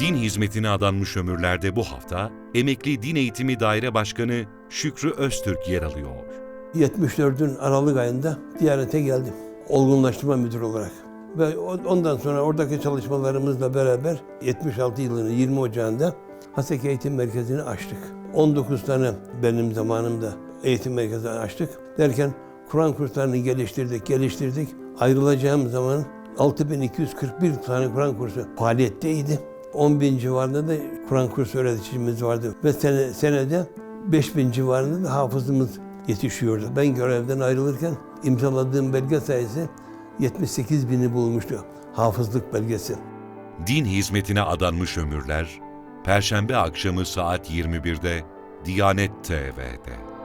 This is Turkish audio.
Din hizmetine adanmış ömürlerde bu hafta Emekli Din Eğitimi Daire Başkanı Şükrü Öztürk yer alıyor. 74'ün Aralık ayında Diyanet'e geldim. Olgunlaştırma müdürü olarak. Ve ondan sonra oradaki çalışmalarımızla beraber 76 yılının 20 Ocağı'nda Haseki Eğitim Merkezi'ni açtık. 19 tane benim zamanımda eğitim merkezi açtık. Derken Kur'an kurslarını geliştirdik, geliştirdik. Ayrılacağım zaman 6241 tane Kur'an kursu faaliyetteydi. 10 bin civarında da Kur'an kursu öğreticimiz vardı. Ve sene, senede 5 bin civarında da hafızımız yetişiyordu. Ben görevden ayrılırken imzaladığım belge sayısı 78 bini bulmuştu. Hafızlık belgesi. Din hizmetine adanmış ömürler, Perşembe akşamı saat 21'de Diyanet TV'de.